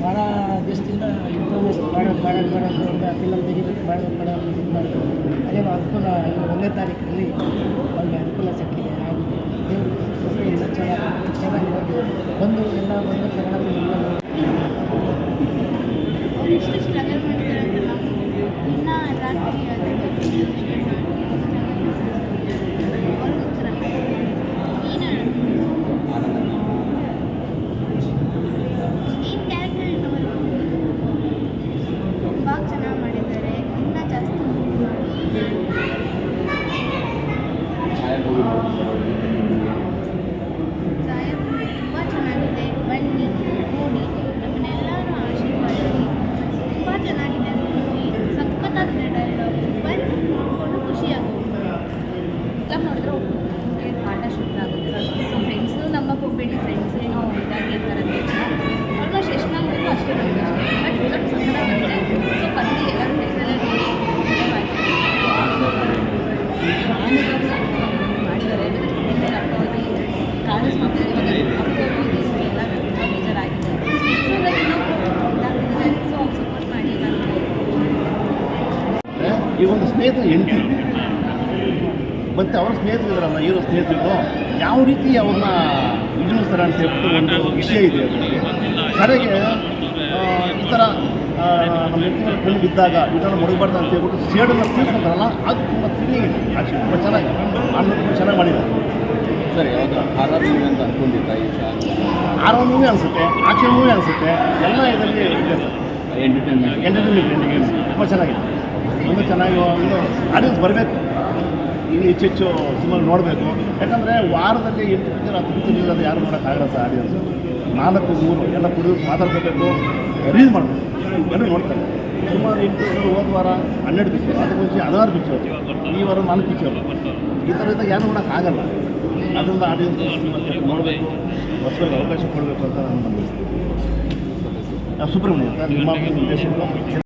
ಭಾಳ ದಿವಸದಿಂದ ಇಂಪ್ರೂವ್ಮೆಂಟ್ ಮಾಡೋದು ಮಾಡೋದು ಮಾಡೋದು ಅಂತ ಫಿಲಮ್ ತೆಗಿಬೇಕು ಮಾಡೋದು ಮಾಡೋದು ಇದು ಮಾಡೋದು ಅದೇನೋ ಅನುಕೂಲ ಒಂದನೇ ತಾರೀಕಿನಲ್ಲಿ ಅವ್ರಿಗೆ ಅನುಕೂಲ ಸಿಕ್ಕಿದೆ ಹಾಗೆ ದೇವರು ಚೆನ್ನಾಗಿ ಚೆನ್ನಾಗಿ ಬಂದು ಎಲ್ಲ ಬಂದು ಕನ್ನಡ film ಎಲ್ಲ ನೋಡಿ ಎಷ್ಟು ಸ್ಟ್ರಗಲ್ ಮಾಡ್ತಾರೆ ಅಂತ ನಾವು ದಿನ ರಾತ್ರಿ ಅದಕ್ಕೆ ಅವ್ರಿಗೋಸ್ಕರ ಏನು ಈ ಕ್ಯಾರೆಕ್ಟರ್ ಇಟ್ಟವರು ತುಂಬ ಚೆನ್ನಾಗಿ ಮಾಡಿದ್ದಾರೆ ಇನ್ನೂ ಜಾಸ್ತಿ ಛಾಯಾಗ್ರಹಣ ತುಂಬ ಚೆನ್ನಾಗಿದೆ ಬನ್ನಿ ನೋಡಿ ನಮ್ಮನ್ನೆಲ್ಲರೂ ಆಶೀರ್ವಾದ ತುಂಬ ಚೆನ್ನಾಗಿದೆ ಮೂವಿ ಸಖತ್ತಾಗಿದೆ ಡೈಲಾಗ್ ಬನ್ನಿ ನೋಡಿಕೊಂಡು ಖುಷಿಯಾಗುತ್ತೆ ಫಿಲಮ್ ನೋಡಿದ್ರೆ ಆಗುತ್ತೆ. ಪಾಠ ಸೊ ಫ್ರೆಂಡ್ಸು ನಮ್ಮ ಹೋಗ್ಬೇಡಿ ಫ್ರೆಂಡ್ಸ್ ಏನೋ ಇದಾಗಿರ್ತಾರೆ ಅಂತ ಆಲ್ಮೋಸ್ಟ್ ಎಷ್ಟು ನಂಬೋದು ಅಷ್ಟೇ ನಂಬೋದು ಬಟ್ ಸೊ ಬಂದು ಎಲ್ಲರೂ ಎಲ್ಲ ಬೇಜಾರಾಗಿದೆ ಸೊ ಸೊ ಸಪೋರ್ಟ್ ಮಾಡಿ ನಾನು ಈ ಒಂದು ಸ್ನೇಹಿತ ಹೆಂಡತಿ. ಮತ್ತು ಅವ್ರ ಸ್ನೇಹಿತರಿದ್ರಲ್ಲ ಇವರು ಸ್ನೇಹಿತರು ಯಾವ ರೀತಿ ಅವ್ರನ್ನ ವಿಜೃಂಭಿಸ್ತಾರೆ ಅಂತ ಹೇಳ್ಬಿಟ್ಟು ಒಂದು ವಿಷಯ ಇದೆ ಅದರಲ್ಲಿ ಕಡೆಗೆ ಈ ಥರ ನಮ್ಮ ಹೆಂಡತಿ ಕಣ್ಣು ಬಿದ್ದಾಗ ಥರ ಮಡಗಬಾರ್ದು ಅಂತ ಹೇಳ್ಬಿಟ್ಟು ಸೇಡನ್ನು ತೀರ್ಸ್ಕೊಂತಾರಲ್ಲ ಅದು ತುಂಬ ತಿಳಿ ಆ್ಯಕ್ಚುಲಿ ತುಂಬ ಚೆನ್ನಾಗಿ ಅನ್ನೋದು ತುಂಬ ಚೆನ್ನಾಗಿ ಮಾಡಿದ್ದಾರೆ. ಸರಿ ಯಾವಾಗ? ಹಾರರ್ ಮೂವಿ ಅಂತ ಅನ್ಕೊಂಡಿದ್ದ ಈ ಆರೋ ಮೂವಿ ಅನಿಸುತ್ತೆ ಆಕ್ಷನ್ ಮೂವಿ ಅನಿಸುತ್ತೆ ಎಲ್ಲ ಇದರಲ್ಲಿ ಇದೆ. ಸರ್ ಎಂಟರ್ಟೈನ್ಮೆಂಟ್ ಎಂಟರ್ಟೈನ್ಮೆಂಟ್ ತುಂಬ ಚೆನ್ನಾಗಿದೆ. ತುಂಬ ಚೆನ್ನಾಗಿ ಒಂದು ಆಡಿಯನ್ಸ್ ಬರಬೇಕು. ಇಲ್ಲಿ ಹೆಚ್ಚೆಚ್ಚು ಹೆಚ್ಚು ಸಿನಿಮಾ ನೋಡಬೇಕು. ಯಾಕಂದರೆ ವಾರದಲ್ಲಿ ಎಂಟು ಪಿಕ್ಚರ್ ಹತ್ತು ಪಿಕ್ಚರ್ ಇರೋದು ಯಾರು ನೋಡೋಕ್ಕಾಗಲ್ಲ ಸರ್ ಆಡಿಯನ್ಸ್. ನಾಲ್ಕು, ಮೂರು, ಎಲ್ಲ ಕುಡಿದು ಮಾತಾಡ್ಕೋಬೇಕು. ರೀಲ್ ಮಾಡಬೇಕು. ಎಲ್ಲರೂ ನೋಡ್ತಾರೆ. ಸುಮಾರು ಎಂಟು ಹೋದ ವಾರ ಹನ್ನೆರಡು ಪಿಕ್ಚರ್ ಅದಕ್ಕೆ ಮುಂಚೆ ಹದಿನಾರು ಪಿಕ್ಚರ್ ಈ ವಾರ ನಾಲ್ಕು ಪಿಕ್ಚರ್ ಈ ಥರದಿಂದ ಯಾರು ನೋಡೋಕ್ಕಾಗಲ್ಲ ಅದರಿಂದ ಆಡಿಯನ್ಸ್ ನೋಡಬೇಕು. ಹೊಸದಾಗಿ ಅವಕಾಶ ಕೊಡಬೇಕು ಅಂತ ನಾನು ಸುಬ್ರಹ್ಮಣ್ಯ ಸರ್ ನಿಮ್ಮ